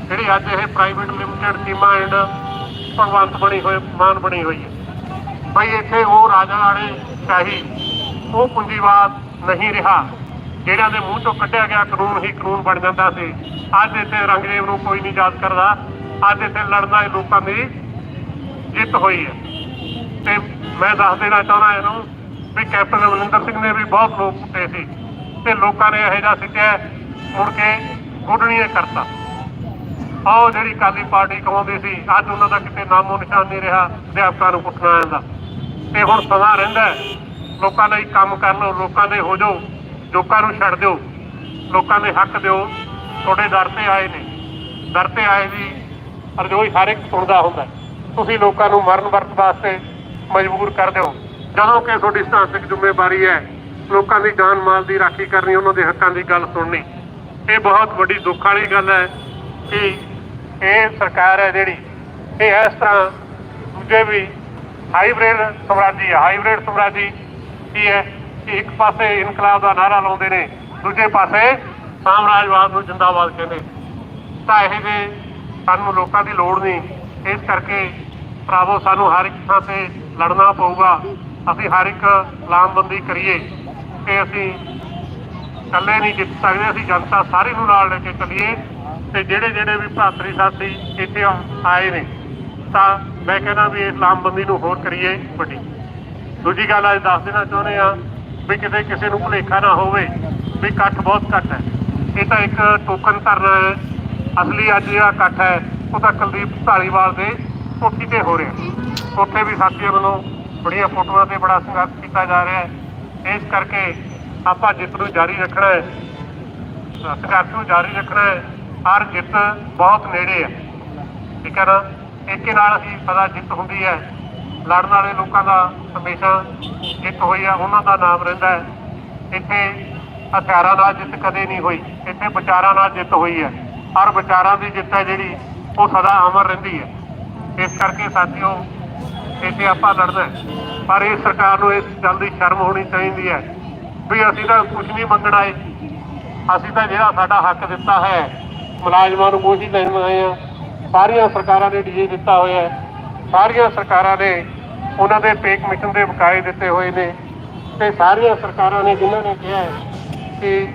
ਜਿਹੜੀ ਅੱਜ ਇਹ ਪ੍ਰਾਈਵੇਟ ਲਿਮਟਿਡ ਟੀਮਾਂ ਐਂਡ ਭਗਵੰਤ ਬਣੀ ਹੋਏ, ਮਾਨ ਬਣੀ ਹੋਈ ਹੈ। ਬਈ ਇੱਥੇ ਉਹ ਰਾਜਾ ਵਾਲੇ ਸ਼ਾਹੀ, ਉਹ ਪੂੰਜੀਵਾਦ ਨਹੀਂ ਰਿਹਾ। ਜਿਹੜਿਆਂ ਦੇ ਮੂੰਹ ਚੋਂ ਕੱਢਿਆ ਗਿਆ ਕਾਨੂੰਨ ਹੀ ਕਾਨੂੰਨ ਬਣ ਜਾਂਦਾ ਸੀ। ਅੱਜ ਇੱਥੇ ਰੰਗਦੇਵ ਨੂੰ ਕੋਈ ਨਹੀਂ ਯਾਦ ਕਰਦਾ। ਅੱਜ ਇੱਥੇ ਲੜਨਾ ਵਾਲੇ ਲੋਕਾਂ ਦੀ ਜਿੱਤ ਹੋਈ ਹੈ। ਤੇ ਮੈਂ ਦੱਸ ਦੇਣਾ ਚਾਹੁੰਦਾ ਇਹਨੂੰ ਵੀ ਕੈਪਟਨ ਅਮਰਿੰਦਰ ਸਿੰਘ ਨੇ ਵੀ ਬਹੁਤ ਲੋਕ ਕੁੱਟੇ ਸੀ। ਤੇ ਲੋਕਾਂ ਨੇ ਇਹੋ ਜਿਹਾ ਸਿੱਟਿਆ, ਮੁੜ ਕੇ ਗੁੱਡਣੀਏ ਕਰਤਾ। ਆਹ ਜਿਹੜੀ ਕਾਲੀ ਪਾਰਟੀ ਕਮਾਉਂਦੀ ਸੀ, ਅੱਜ ਉਹਨਾਂ ਦਾ ਕਿਤੇ ਨਾਮੋ ਨਿਸ਼ਾਨ ਨਹੀਂ ਰਿਹਾ ਅਧਿਆਪਕਾਂ ਨੂੰ ਪੁੱਛਣਾ ਆਂਦਾ ਤੇ ਹੁਣ ਸਮਾਂ ਰਹਿੰਦਾ ਲੋਕਾਂ ਲਈ ਕੰਮ ਕਰ ਲਓ, ਲੋਕਾਂ ਦੇ ਹੋ ਜਾਓ। ਲੋਕਾਂ ਨੂੰ ਛੱਡ ਦਿਓ। ਲੋਕਾਂ ਦੇ ਹੱਕ ਦਿਓ। ਤੁਹਾਡੇ ਦਰ ਤੇ ਆਏ ਨੇ। ਦਰ ਤੇ ਆਏ ਦੀ ਅਰਜ਼ੋਈ ਹਰ ਇੱਕ ਸੁਣਦਾ ਹੁੰਦਾ। ਤੁਸੀਂ ਲੋਕਾਂ ਨੂੰ ਮਰਨ ਵਰਤ ਵਾਸਤੇ ਮਜਬੂਰ ਕਰ ਦਿਓ। ਜਦੋਂ ਕਿ ਤੁਹਾਡੀ ਸਿਧਾਂਤਕ ਜ਼ਿੰਮੇਵਾਰੀ ਹੈ, ਲੋਕਾਂ ਦੀ ਜਾਨ ਮਾਲ ਦੀ ਰਾਖੀ ਕਰਨੀ, ਉਹਨਾਂ ਦੇ ਹੱਕਾਂ ਦੀ ਗੱਲ ਸੁਣਨੀ। ਇਹ ਬਹੁਤ ਵੱਡੀ ਦੁੱਖ ਵਾਲੀ ਗੱਲ ਹੈ ਕਿ ਇਹ ਸਰਕਾਰ ਹੈ ਜਿਹੜੀ, ਇਹ ਇਸ ਤਰ੍ਹਾਂ ਦੂਜੇ ਵੀ ਹਾਈਬ੍ਰਿਡ ਸਮਰਾਜੀ ਹਾਈਬ੍ਰਿਡ ਸਮਰਾਜੀ ਕੀ ਹੈ? ਕਿ ਇੱਕ ਪਾਸੇ ਇਨਕਲਾਬ ਦਾ ਨਾਰਾ ਲਾਉਂਦੇ ਨੇ, ਦੂਜੇ ਪਾਸੇ ਸਾਮਰਾਜਵਾਦ ਨੂੰ ਜਿੰਦਾਬਾਦ ਕਹਿੰਦੇ। ਤਾਂ ਇਹ ਜੇ ਸਾਨੂੰ ਲੋਕਾਂ ਦੀ ਲੋੜ ਨਹੀਂ, ਇਸ ਕਰਕੇ ਭਰਾਵੋ, ਸਾਨੂੰ ਹਰ ਇੱਕ ਥਾਂ ਤੇ ਲੜਨਾ ਪਊਗਾ। ਅਸੀਂ ਹਰ ਇੱਕ ਲਾਮਬੰਦੀ ਕਰੀਏ ਕਿ ਅਸੀਂ ਇਕੱਲੇ ਨਹੀਂ ਜਿੱਤ ਸਕਦੇ, ਅਸੀਂ ਜਨਤਾ ਸਾਰੀ ਨੂੰ ਨਾਲ ਲੈ ਕੇ ਚੱਲੀਏ ਤੇ ਜਿਹੜੇ ਜਿਹੜੇ ਵੀ ਭਾਤਰੀ ਸਾਥੀ ਇੱਥੇ ਆਏ ਨੇ, ਤਾਂ ਮੈਂ ਕਹਿੰਦਾ ਵੀ ਇਸ ਲਾਮਬੰਦੀ ਨੂੰ ਹੋਰ ਕਰੀਏ ਵੱਡੀ। ਦੂਜੀ ਗੱਲ ਅੱਜ ਦੱਸ ਦੇਣਾ ਚਾਹੁੰਦੇ ਆ ਵੀ ਕਿਤੇ ਕਿਸੇ ਨੂੰ ਭੁਲੇਖਾ ਨਾ ਹੋਵੇ, ਵੀ ਇਕੱਠ ਬਹੁਤ ਘੱਟ ਹੈ। ਇਹ ਤਾਂ ਇੱਕ ਟੋਕਨ ਧਰਨਾ ਹੈ। ਅਸਲੀ ਅੱਜ ਜਿਹੜਾ ਇਕੱਠ ਹੈ ਉਹ ਤਾਂ ਕੁਲਦੀਪ ਢਾਲੀਵਾਲ ਦੇ ਕੋਠੀ ਤੇ ਹੋ ਰਿਹਾ ਉੱਥੇ ਵੀ ਸਾਥੀਆਂ ਵੱਲੋਂ ਬੜੀਆਂ ਫੋਟੋਆਂ ਤੇ ਬੜਾ ਸੰਘਰਸ਼ ਕੀਤਾ ਜਾ ਰਿਹਾ ਹੈ। ਇਸ ਕਰਕੇ ਆਪਾਂ ਜਿੱਤ ਨੂੰ ਜਾਰੀ ਰੱਖਣਾ ਹੈ। ਸੰਘਰਸ਼ ਨੂੰ ਜਾਰੀ ਰੱਖਣਾ ਹੈ। ਹਰ ਜਿੱਤ ਬਹੁਤ ਨੇੜੇ ਹੈ। ਠੀਕ ਹੈ ਨਾ? ਇੱਕੇ ਨਾਲ ਅਸੀਂ ਪਤਾ ਜਿੱਤ ਹੁੰਦੀ ਹੈ। ਲੜਨ ਵਾਲੇ ਲੋਕਾਂ ਦਾ ਹਮੇਸ਼ਾ ਜਿੱਤ ਹੋਈ ਹੈ ਉਹਨਾਂ ਦਾ ਨਾਮ ਰਹਿੰਦਾ ਹੈ। ਇੱਥੇ ਹਥਿਆਰਾਂ ਨਾਲ ਜਿੱਤ ਕਦੇ ਨਹੀਂ ਹੋਈ। ਇੱਥੇ ਵਿਚਾਰਾਂ ਨਾਲ ਜਿੱਤ ਹੋਈ ਹੈ। ਹਰ ਵਿਚਾਰਾਂ ਦੀ ਜਿੱਤ ਹੈ ਜਿਹੜੀ, ਉਹ ਸਦਾ ਅਮਰ ਰਹਿੰਦੀ ਹੈ। ਇਸ ਕਰਕੇ ਸਾਥੀਓ, ਇੱਥੇ ਆਪਾਂ ਲੜਨਾ ਪਰ ਇਹ ਸਰਕਾਰ ਨੂੰ ਇਸ ਗੱਲ ਦੀ ਸ਼ਰਮ ਹੋਣੀ ਚਾਹੀਦੀ ਹੈ ਵੀ ਅਸੀਂ ਤਾਂ ਕੁਝ ਨਹੀਂ ਮੰਗਣਾ ਏ ਅਸੀਂ ਤਾਂ ਜਿਹੜਾ ਸਾਡਾ ਹੱਕ ਦਿੱਤਾ ਹੈ, ਮੁਲਾਜ਼ਮਾਂ ਨੂੰ ਉਹੀ ਲੈਣ ਆਏ ਆ ਸਾਰੀਆਂ ਸਰਕਾਰਾਂ ਨੇ ਡੀਏ ਦਿੱਤਾ ਹੋਇਆ ਹੈ। ਸਾਰੀਆਂ ਸਰਕਾਰਾਂ ਨੇ ਉਹਨਾਂ ਦੇ ਪੇ ਕਮਿਸ਼ਨ ਦੇ ਬਕਾਏ ਦਿੱਤੇ ਹੋਏ ਨੇ ਤੇ ਸਾਰੀਆਂ ਸਰਕਾਰਾਂ ਨੇ ਜਿਨ੍ਹਾਂ ਨੇ ਕਿਹਾ ਕਿ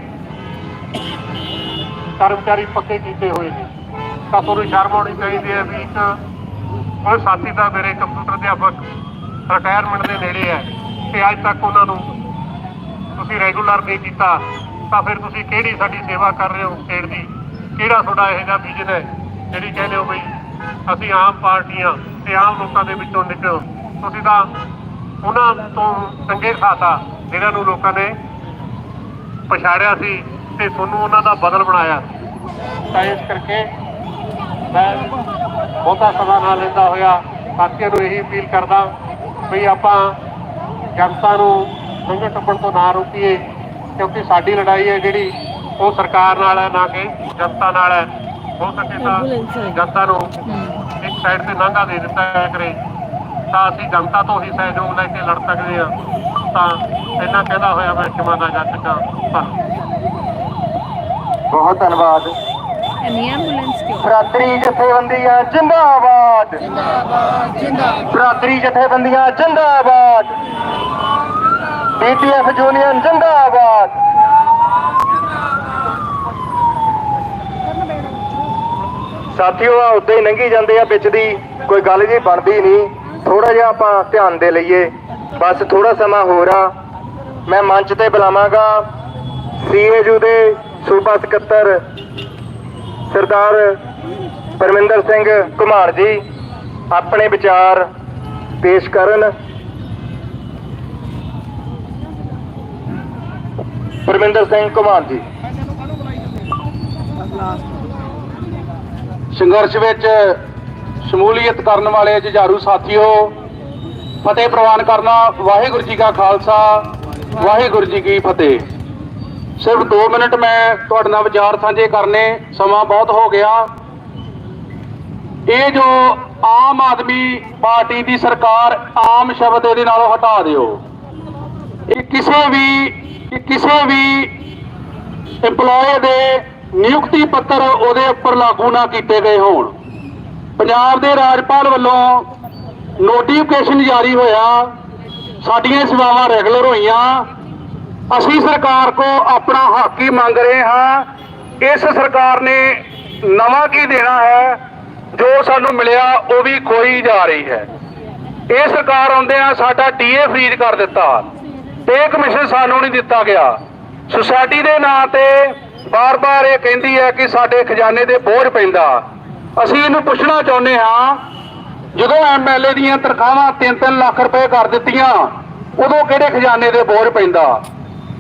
ਕਰਮਚਾਰੀ ਪੱਕੇ ਕੀਤੇ ਹੋਏ ਨੇ। ਤਾਂ ਤੁਹਾਨੂੰ ਸ਼ਰਮ ਆਉਣੀ ਚਾਹੀਦੀ ਹੈ ਵੀ ਇੱਕ ਉਹ ਸਾਥੀ ਦਾ ਮੇਰੇ ਕੰਪਿਊਟਰ ਅਧਿਆਪਕ ਰਿਟਾਇਰਮੈਂਟ ਦੇ ਨੇੜੇ ਹੈ ਤੇ ਅੱਜ ਤੱਕ ਉਹਨਾਂ ਨੂੰ ਤੁਸੀਂ ਰੈਗੂਲਰ ਨਹੀਂ ਕੀਤਾ, ਤਾਂ ਫਿਰ ਤੁਸੀਂ ਕਿਹੜੀ ਸਾਡੀ ਸੇਵਾ ਕਰ ਰਹੇ ਹੋ ਸਟੇਟ ਦੀ? ਕਿਹੜਾ ਤੁਹਾਡਾ ਇਹੋ ਜਿਹਾ ਵਿਜ਼ਨ ਹੈ ਜਿਹੜੀ ਕਹਿੰਦੇ ਹੋ ਬਈ ਅਸੀਂ ਆਮ ਪਾਰਟੀਆਂ ਤੇ ਆਮ ਲੋਕਾਂ ਦੇ ਵਿੱਚੋਂ ਨਿਕਲ। ਤੁਸੀਂ ਤਾਂ ਉਹਨਾਂ ਤੋਂ ਚੰਗੇ ਖਾਤਾ ਜਿਹਨਾਂ ਨੂੰ ਲੋਕਾਂ ਨੇ ਪਛਾੜਿਆ ਸੀ ਤੇ ਤੁਹਾਨੂੰ ਉਹਨਾਂ ਦਾ ਬਦਲ ਬਣਾਇਆ। ਤਾਂ ਇਸ ਕਰਕੇ ਮੈਂ ਬਹੁਤਾ ਸਮਾਂ ਨਾ ਲੈਂਦਾ ਹੋਇਆ। ਸਾਥੀਆਂ ਨੂੰ ਇਹੀ ਅਪੀਲ ਕਰਦਾ ਵੀ ਆਪਾਂ ਜਨਤਾ ਨੂੰ ਲੰਘਣ ਟੱਪਣ ਤੋਂ ਨਾ ਰੋਕੀਏ, ਕਿਉਂਕਿ ਸਾਡੀ ਲੜਾਈ ਹੈ ਜਿਹੜੀ ਉਹ ਸਰਕਾਰ ਨਾਲ ਹੈ, ਨਾ ਕਿ ਜਨਤਾ ਨਾਲ ਹੈ। ਹੋ ਸਕੇ ਤਾਂ ਜਨਤਾ ਨੂੰ ਇੱਕ ਸਾਈਡ ਤੇ ਨਾਂਗਾ ਦੇ ਦਿੱਤਾ ਕਰੇ। ਤਾਂ ਅਸੀਂ ਜਨਤਾ ਤੋਂ ਹੀ ਸਹਿਯੋਗ ਲੈ ਕੇ ਲੜ ਸਕਦੇ ਹਾਂ। ਤਾਂ ਇਹਨਾਂ ਕਹਿੰਦਾ ਹੋਇਆ ਮੈਂ ਦਾ ਜੱਟ ਦਾ ਬਹੁਤ ਧੰਨਵਾਦ। ਨਹੀਂ ਐਂਬੂਲੈਂਸ ਕਿਉਂ? ਭਰਾਤਰੀ ਜਥੇਬੰਦੀਆਂ ਜਿੰਦਾਬਾਦ। ਜਿੰਦਾਬਾਦ ਜਿੰਦਾਬਾਦ। ਭਰਾਤਰੀ ਜਥੇਬੰਦੀਆਂ ਜਿੰਦਾਬਾਦ। ਯੂਨੀਅਨ ਜਿੰਦਾਬਾਦ। ਸਾਥੀਓ ਆ ਉੱਦਾਂ ਹੀ ਲੰਘੀ ਜਾਂਦੇ ਆ ਵਿੱਚ ਦੀ, ਕੋਈ ਗੱਲ ਜੀ ਬਣਦੀ ਨਹੀਂ। ਥੋੜਾ ਜਿਹਾ ਆਪਾਂ ਧਿਆਨ ਦੇ ਲਈਏ। ਬਸ ਥੋੜਾ ਸਮਾਂ ਹੋਰ ਆ। ਮੈਂ ਮੰਚ ਤੇ ਬੁਲਾਵਾਂਗਾ। ਸੀਏਯੂ ਦੇ ਸੂਬਾ ਸਕੱਤਰ, ਸਰਦਾਰ ਪਰਮਿੰਦਰ ਸਿੰਘ ਘੁਮਾਣ ਜੀ, ਆਪਣੇ ਵਿਚਾਰ ਪੇਸ਼ ਕਰਨ। ਪਰਮਿੰਦਰ ਸਿੰਘ ਘੁਮਾਣ ਜੀ। ਸੰਘਰਸ਼ ਵਿੱਚ ਸ਼ਮੂਲੀਅਤ ਕਰਨ ਵਾਲੇ ਜੁਝਾਰੂ ਸਾਥੀਓ, ਫਤਿਹ ਪ੍ਰਵਾਨ ਕਰਨਾ ਵਾਹਿਗੁਰੂ ਜੀ ਕਾ ਖਾਲਸਾ, ਵਾਹਿਗੁਰੂ ਜੀ ਕੀ ਫਤਿਹ। ਸਿਰਫ 2 ਮਿੰਟ ਮੈਂ ਤੁਹਾਡੇ ਨਾਲ ਵਿਚਾਰ ਸਾਂਝੇ ਕਰਨੇ, ਸਮਾਂ ਬਹੁਤ ਹੋ ਗਿਆ। ਇਹ ਜੋ ਆਮ ਆਦਮੀ ਪਾਰਟੀ ਦੀ ਸਰਕਾਰ ਆਮ ਸ਼ਬਦ ਇਹਦੇ ਨਾਲੋਂ ਹਟਾ ਦਿਓ। ਇਹ ਕਿਸੇ ਵੀ ਕਿਸੇ ਵੀ EMPLOYE ਦੇ ਨਿਯੁਕਤੀ ਪੱਤਰ ਉਹਦੇ ਉੱਪਰ ਲਾਗੂ ਨਾ ਕੀਤੇ ਗਏ ਹੋਣ। ਪੰਜਾਬ ਦੇ ਰਾਜਪਾਲ ਵੱਲੋਂ ਨੋਟੀਫਿਕੇਸ਼ਨ ਜਾਰੀ ਹੋਇਆ। ਸਾਡੀਆਂ ਸੇਵਾਵਾਂ ਰੈਗੂਲਰ ਹੋਈਆਂ। ਅਸੀਂ ਸਰਕਾਰ ਕੋ ਆਪਣਾ ਹੱਕ ਹੀ ਮੰਗ ਰਹੇ ਹਾਂ। ਇਸ ਸਰਕਾਰ ਨੇ ਨਵਾਂ ਕੀ ਦੇਣਾ ਹੈ, ਜੋ ਸਾਨੂੰ ਮਿਲਿਆ, ਉਹ ਵੀ ਖੋਈ ਜਾ ਰਹੀ ਹੈ। ਇਹ ਸਰਕਾਰ ਆਉਂਦੇ ਆ ਸਾਡਾ ਡੀਏ ਫਰੀਜ਼ ਕਰ ਦਿੱਤਾ। ਤੇ ਕਮਿਸ਼ਨ ਸਾਨੂੰ ਨਹੀਂ ਦਿੱਤਾ ਗਿਆ। ਸੁਸਾਇਟੀ ਦੇ ਨਾਂ ਤੇ ਬਾਰ-ਬਾਰ ਇਹ ਕਹਿੰਦੀ ਹੈ ਕਿ ਸਾਡੇ ਖਜ਼ਾਨੇ ਦੇ ਬੋਝ ਪੈਂਦਾ। ਅਸੀਂ ਇਹਨੂੰ ਪੁੱਛਣਾ ਚਾਹੁੰਦੇ ਹਾਂ, ਜਦੋਂ ਐਮਐਲਏ ਦੀਆਂ ਤਨਖਾਹਾਂ 3-3 ਲੱਖ ਰੁਪਏ ਕਰ ਦਿੱਤੀਆਂ, ਉਦੋਂ ਕਿਹੜੇ ਖਜ਼ਾਨੇ ਦੇ ਬੋਝ ਪੈਂਦਾ?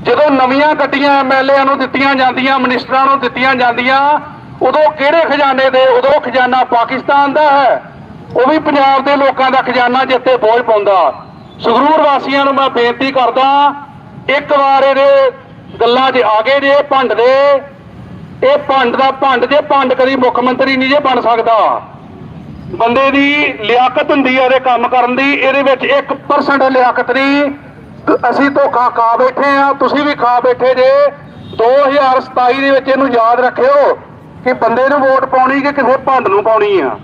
ਜਦੋਂ ਨਵੀਆਂ ਗੱਡੀਆਂ ਐਮਐਲਏ ਨੂੰ ਦਿੱਤੀਆਂ ਜਾਂਦੀਆਂ, ਮਿਨਿਸਟਰਾਂ ਨੂੰ ਦਿੱਤੀਆਂ ਜਾਂਦੀਆਂ, ਉਦੋਂ ਕਿਹੜੇ ਖਜ਼ਾਨੇ ਦੇ? ਉਦੋਂ ਖਜ਼ਾਨਾ ਪਾਕਿਸਤਾਨ ਦਾ ਹੈ। ਉਹ ਵੀ ਪੰਜਾਬ ਦੇ ਲੋਕਾਂ ਦਾ ਖਜ਼ਾਨਾ ਜਿੱਤੇ ਬੋਝ ਪਾਉਂਦਾ। ਸੰਗਰੂਰ ਵਾਸੀਆਂ ਨੂੰ ਮੈਂ ਬੇਨਤੀ ਕਰਦਾ, ਇੱਕ ਵਾਰ ਇਹਦੇ ਗੱਲਾਂ 'ਚ ਆ ਗਏ ਜੇ, ਭੰਡ ਦੇ, ਇਹ ਭੰਡ ਦਾ ਭੰਡ ਜੇ, ਭੰਡ ਕਦੀ ਮੁੱਖ ਮੰਤਰੀ ਨਹੀਂ ਜੇ ਬਣ ਸਕਦਾ। ਬੰਦੇ ਦੀ ਲਿਆਕਤ ਹੁੰਦੀ ਹੈ ਇਹਦੇ ਕੰਮ ਕਰਨ ਦੀ, ਇਹਦੇ ਵਿੱਚ 1% ਲਿਆਕਤ ਨਹੀਂ। ਅਸੀਂ ਧੋਖਾ ਖਾ ਬੈਠੇ ਆ, ਤੁਸੀਂ ਵੀ ਖਾ ਬੈਠੇ ਜੇ। 2027 ਦੇ ਵਿੱਚ ਇਹਨੂੰ ਯਾਦ ਰੱਖਿਓ ਕਿ ਬੰਦੇ ਨੂੰ ਵੋਟ ਪਾਉਣੀ ਕਿ ਕਿਸੇ ਭੰਡ ਨੂੰ ਪਾਉਣੀ ਆ।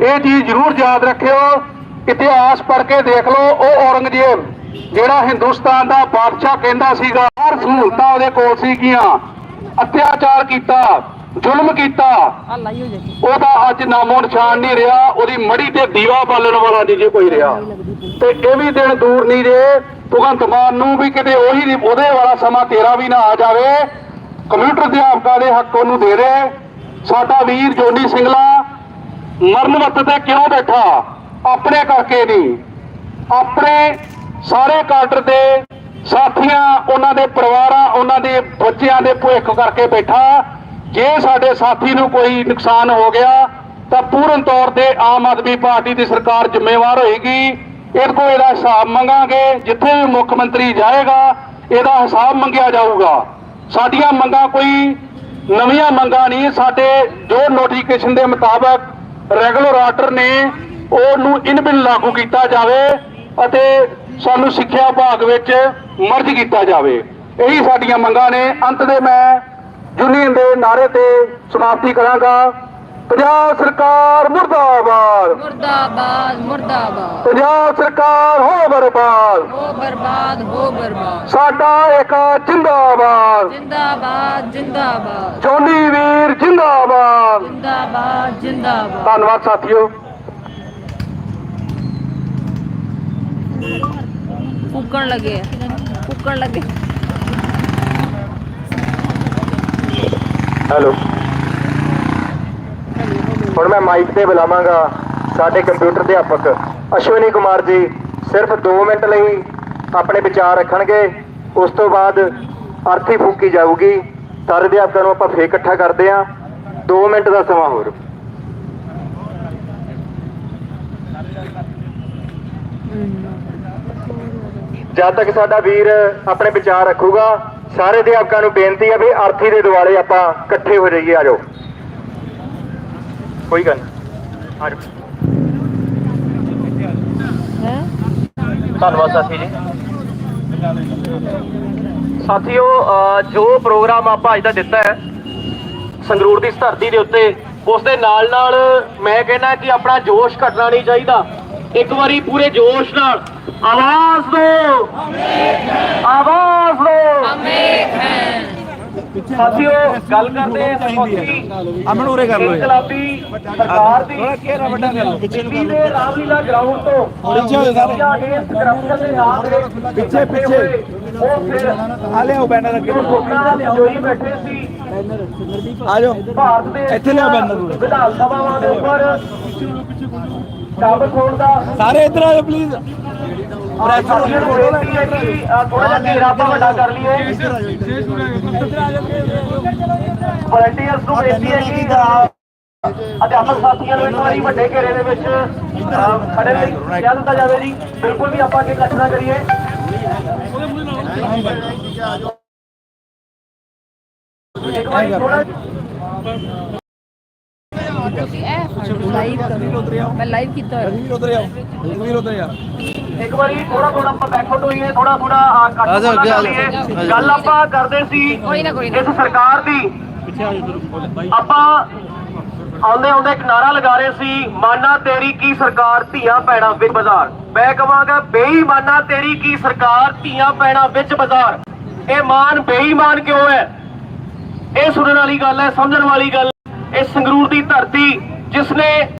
ਇਹ ਚੀਜ਼ ਜ਼ਰੂਰ ਯਾਦ ਰੱਖਿਓ। ਇਤਿਹਾਸ ਪੜ੍ਹ ਕੇ ਦੇਖ ਲਓ, ਉਹ ਔਰੰਗਜ਼ੇਬ ਜਿਹੜਾ ਹਿੰਦੁਸਤਾਨ ਦਾ ਬਾਦਸ਼ਾਹ ਕਹਿੰਦਾ ਸੀਗਾ, ਹਰ ਸਹੂਲਤਾਂ ਉਹਦੇ ਕੋਲ ਸੀਗੀਆਂ। ਅਤਿਆਚਾਰ ਕੀਤਾ, ਜ਼ੁਲਮ ਕੀਤਾ। ਉਹਦਾ ਅੱਜ ਨਾਮੋ ਨਿਸ਼ਾਨ ਨਹੀਂ ਰਿਹਾ, ਉਹਦੀ ਮੜੀ ਤੇ ਦੀਵਾ ਬਾਲਣ ਵਾਲਾ ਨਹੀਂ ਜੇ ਕੋਈ ਰਿਹਾ। ਤੇ ਇਹ ਵੀ ਦਿਨ ਦੂਰ ਨਹੀਂ ਜੇ, ਭਗਵੰਤ ਮਾਨ ਨੂੰ ਵੀ ਕਿਤੇ ਉਹੀ ਉਹਦੇ ਵਾਲਾ ਸਮਾਂ ਤੇਰਾ ਵੀ ਨਾ ਆ ਜਾਵੇ। ਕੰਪਿਊਟਰ ਅਧਿਆਪਕਾਂ ਦੇ ਹੱਕ ਉਹਨੂੰ ਦੇ ਦੇ। ਸਾਡਾ ਵੀਰ ਜੋਨੀ ਸਿੰਘਲਾ ਮਰਨ ਵੱਤ ਤੇ ਕਿਉਂ ਬੈਠਾ? ਆਪਣੇ ਕਰਕੇ ਨਹੀਂ। ਆਪਣੇ ਸਾਰੇ ਕਾਡਰ ਦੇ ਸਾਥੀਆਂ, ਉਹਨਾਂ ਦੇ ਪਰਿਵਾਰਾਂ, ਉਹਨਾਂ ਦੇ ਬੱਚਿਆਂ ਦੇ ਭੁੱਖ ਕਰਕੇ ਬੈਠਾ। ਜੇ ਸਾਡੇ ਸਾਥੀ ਨੂੰ ਕੋਈ ਨੁਕਸਾਨ ਹੋ ਗਿਆ, ਤਾਂ ਪੂਰਨ ਤੌਰ ਤੇ ਆਮ ਆਦਮੀ ਪਾਰਟੀ ਦੀ ਸਰਕਾਰ ਜ਼ਿੰਮੇਵਾਰ ਹੋਏਗੀ। ਇਹਦੇ ਕੋਲ ਇਹਦਾ ਹਿਸਾਬ ਮੰਗਾਂਗੇ, ਜਿੱਥੇ ਵੀ ਮੁੱਖ ਮੰਤਰੀ ਜਾਏਗਾ, ਇਹਦਾ ਹਿਸਾਬ ਮੰਗਿਆ ਜਾਊਗਾ। ਸਾਡੀਆਂ ਮੰਗਾਂ ਕੋਈ ਨਵੀਆਂ ਮੰਗਾਂ ਨਹੀਂ, ਸਾਡੇ ਜੋ ਨੋਟੀਫਿਕੇਸ਼ਨ ਦੇ ਮੁਤਾਬਕ ਰੈਗੂਲਰ ਆਰਡਰ ਨੇ, ਉਹਨੂੰ ਇਨਬਿਲ ਲਾਗੂ ਕੀਤਾ ਜਾਵੇ ਅਤੇ ਸਾਨੂੰ ਸਿੱਖਿਆ ਭਾਗ ਵਿੱਚ ਮਰਜ ਕੀਤਾ ਜਾਵੇ। ਇਹੀ ਸਾਡੀਆਂ ਮੰਗਾਂ ਨੇ। ਅੰਤ ਦੇ ਮੈਂ ਯੂਨੀਅਨ ਦੇ ਨਾਰੇ ਤੇ ਸਮਾਪਤੀ ਕਰਾਂਗਾ। ਪੰਜਾਬ ਸਰਕਾਰ ਮੁਰਦਾਬਾਦ। ਮੁਰਦਾਬਾਦ ਮੁਰਦਾਬਾਦ। ਪੰਜਾਬ ਸਰਕਾਰ ਹੋ ਬਰਬਾਦ। ਹੋ ਬਰਬਾਦ ਹੋ ਬਰਬਾਦ। ਸਾਡਾ ਏਕਾ ਜਿੰਦਾਬਾਦ। ਜਿੰਦਾਬਾਦ ਜਿੰਦਾਬਾਦ। ਜੋਨੀ ਵੀਰ ਜਿੰਦਾਬਾਦ। ਜਿੰਦਾਬਾਦ ਜਿੰਦਾਬਾਦ। ਧੰਨਵਾਦ ਸਾਥੀਓ। ਕੁੱਕਣ ਲੱਗੇ ਆ। ਕੁੱਕਣ ਲੱਗੇ। ਹੈਲੋ। ਹੁਣ ਮੈਂ ਮਾਈਕ ਤੇ ਬੁਲਾਵਾਂਗਾ ਸਾਡੇ ਕੰਪਿਊਟਰ ਅਧਿਆਪਕ ਅਸ਼ਵਨੀ ਕੁਮਾਰ ਜੀ। ਸਿਰਫ 2 ਮਿੰਟ ਲਈ ਆਪਣੇ ਵਿਚਾਰ ਰੱਖਣਗੇ। ਉਸ ਤੋਂ ਬਾਅਦ ਅਰਥੀ ਫੂਕੀ ਜਾਊਗੀ। ਸਾਰੇ ਅਧਿਆਪਕਾਂ ਨੂੰ ਆਪਾਂ ਫੇਰ ਇਕੱਠਾ ਕਰਦੇ ਆਂ 2 ਮਿੰਟ ਦਾ ਸਮਾਂ ਹੋਰ। ਜਦ ਤੱਕ ਸਾਡਾ ਵੀਰ ਆਪਣੇ ਵਿਚਾਰ ਰੱਖੂਗਾ ਸਾਰੇ ਅਧਿਆਪਕਾਂ ਨੂੰ ਬੇਨਤੀ ਹੈ ਵੀ ਅਰਥੀ ਦੇ ਦੁਆਲੇ ਆਪਾਂ ਇਕੱਠੇ ਹੋ ਜਾਈਏ ਆਜੋ ਕੋਈ ਗੱਲ ਆਜੋ ਧੰਨਵਾਦ ਸਾਥੀ ਜੀ। ਸਾਥੀਓ ਜੋ ਪ੍ਰੋਗਰਾਮ ਆਪਾਂ ਅੱਜ ਦਾ ਦਿੱਤਾ ਹੈ ਸੰਗਰੂਰ ਦੀ ਧਰਤੀ ਦੇ ਉੱਤੇ ਉਸ ਦੇ ਨਾਲ ਨਾਲ ਮੈਂ ਕਹਿੰਦਾ ਕਿ ਆਪਣਾ ਜੋਸ਼ ਘਟਣਾ ਨਹੀਂ ਚਾਹੀਦਾ। ਇੱਕ ਵਾਰੀ ਪੂਰੇ ਜੋਸ਼ ਨਾਲ ਆਵਾਜ਼ ਦਿਓ ਆਵਾਜ਼ ਦਿਓ ਸਾਥੀਓ ਗੱਲ ਕਰਦੇ ਹਾਂ ਸਰਪੰਚੀ ਅਮਨ ਉਰੇ ਕਰ ਲਓ। ਇਨਕਲਾਬੀ ਸਰਕਾਰ ਦੀ ਥੋੜਾ ਘੇਰਾ ਵੱਡਾ ਕਰ ਲਓ ਦਿੱਲੀ ਦੇ ਰਾਮਲੀਲਾ ਗਰਾਊਂਡ ਤੋਂ ਪਿੱਛੇ ਹੋ ਸਾਰੇ। ਕਰਪਸ਼ਨ ਦੇ ਨਾਮ ਦੇ ਪਿੱਛੇ, ਪਿੱਛੇ। ਉਹ ਫਿਰ ਆ ਲਿਆਓ ਬੈਨਰ ਅੱਗੇ ਜੋਈ ਬੈਠੇ ਸੀ ਆ ਜਾਓ ਭਾਰਤ ਦੇ ਇੱਥੇ banner ਨੂੰ। ਵਿਧਾਨ ਸਭਾਵਾਂ ਦੇ ਉੱਪਰ ਸ਼ਾਬਤ ਹੋਣ ਦਾ। ਸਾਰੇ ਇੱਧਰ ਆ ਜਾਓ ਪਲੀਜ਼ ਪ੍ਰੈਸ ਨੂੰ ਬੇਨਤੀ ਹੈ ਕਿ ਥੋੜਾ ਜਿਹਾ ਘੇਰਾ ਆਪਾਂ ਵੱਡਾ ਕਰ ਲਈਏ। ਵਲੰਟੀਅਰਸ ਨੂੰ ਬੇਨਤੀ ਹੈ ਕਿ ਅਧਿਆਪਕ ਸਾਥੀਆਂ ਨੂੰ ਇੱਕ ਵਾਰੀ ਵੱਡੇ ਘੇਰੇ ਦੇ ਵਿੱਚ ਖੜੇ ਲਈ ਕਹਿ ਦਿੱਤਾ ਜਾਵੇ ਜੀ। ਬਿਲਕੁਲ ਵੀ ਆਪਾਂ ਅੱਗੇ ਇਕੱਠ ਨਾ ਕਰੀਏ। ਇੱਕ ਵਾਰੀ ਥੋੜਾ ਤੁਸੀਂ ਇਹ ਲਾਈਵ ਕਰੋ ਮੈਂ ਲਾਈਵ ਕੀਤਾ ਹੋਇਆ। ਵੀਰ ਉਧਰ ਆਓ ਵੀਰ ਉਧਰ ਆ। ਇੱਕ ਵਾਰੀ ਥੋੜਾ ਥੋੜਾ ਆਪਾਂ ਬੈਕਆਊਟ ਹੋਈਏ ਥੋੜਾ ਥੋੜਾ। ਲਈਏ ਗੱਲ ਆਪਾਂ ਕਰਦੇ ਸੀ ਇਸ ਸਰਕਾਰ ਦੀ। ਆਪਾਂ ਆਉਂਦੇ ਆਉਂਦੇ ਇੱਕ ਨਾਰਾ ਲਗਾ ਰਹੇ ਸੀ ਮਾਨਾ ਤੇਰੀ ਕੀ ਸਰਕਾਰ ਧੀਆਂ ਪੈਣਾ ਵਿੱਚ ਬਾਜ਼ਾਰ। ਮੈਂ ਕਹਾਂਗਾ ਬੇਈਮਾਨਾ ਤੇਰੀ ਕੀ ਸਰਕਾਰ ਧੀਆਂ ਪੈਣਾ ਵਿੱਚ ਬਾਜ਼ਾਰ। ਇਹ ਮਾਨ ਬੇਈਮਾਨ ਕਿਉਂ ਹੈ? ਇਹ ਸੁਣਨ ਵਾਲੀ ਗੱਲ ਹੈ ਸਮਝਣ ਵਾਲੀ ਗੱਲ ਇਹ ਸੰਗਰੂਰ ਦੀ ਧਰਤੀ ਜਿਸ ਨੇ